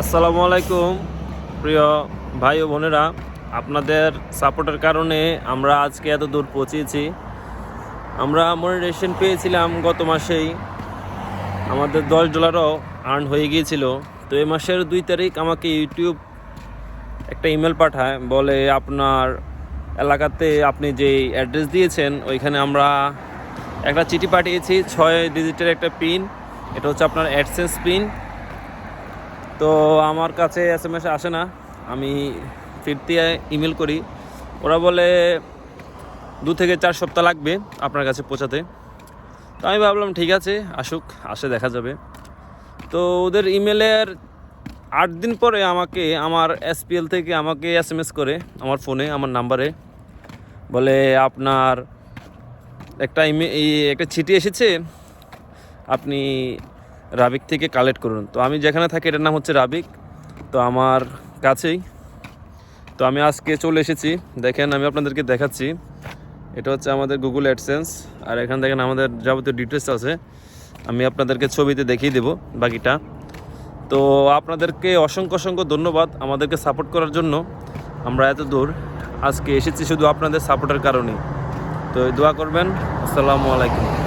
আসসালামু আলাইকুম। প্রিয় ভাই ও বোনেরা, আপনাদের সাপোর্টের কারণে আমরা আজকে এত দূর পৌঁছেছি। আমরা মনিটেশন পেয়েছিলাম গত মাসেই। আমাদের দশ ডলারও আর্ন হয়ে গিয়েছিল। তো এই মাসের দুই তারিখ আমাকে ইউটিউব একটা ইমেল পাঠায়, বলে আপনার এলাকাতে আপনি যে অ্যাড্রেস দিয়েছেন, ওইখানে আমরা একটা চিঠি পাঠিয়েছি, ছয় ডিজিটের একটা পিন এটা হচ্ছে আপনার অ্যাডসেন্স পিন তো আমার কাছে এস এম এস আসে না। আমি ফিরতি ইমেল করি। ওরা বলে, দু থেকে চার সপ্তাহ লাগবে আপনার কাছে পৌঁছাতে। তো আমি ভাবলাম, ঠিক আছে, আসুক, আসে দেখা যাবে। তো ওদের ইমেলের আট দিন পরে আমাকে, আমার এসপিএল থেকে আমাকে এস এম এস করে, আমার ফোনে আমার নাম্বারে বলে, আপনার একটা ইমে একটা চিঠি এসেছে। আপনি রাবিক থেকে কালেক্ট করুন। তো আমি যেখানে থাকি, এটার নাম হচ্ছে রাবিক। তো আমার কাছেই। তো আমি আজকে চলে এসেছি। দেখেন, আমি আপনাদেরকে দেখাচ্ছি। এটা হচ্ছে আমাদের গুগল অ্যাডসেন্স আর এখান দেখেন আমাদের যাবতীয় ডিটেলস আছে। আমি আপনাদেরকে ছবিতে দেখিয়ে দেবো বাকিটা। তো আপনাদেরকে অসংখ্য অসংখ্য ধন্যবাদ আমাদেরকে সাপোর্ট করার জন্য। আমরা এত দূর আজকে এসেছি শুধু আপনাদের সাপোর্টের কারণেই। তো দোয়া করবেন। আসসালামু আলাইকুম।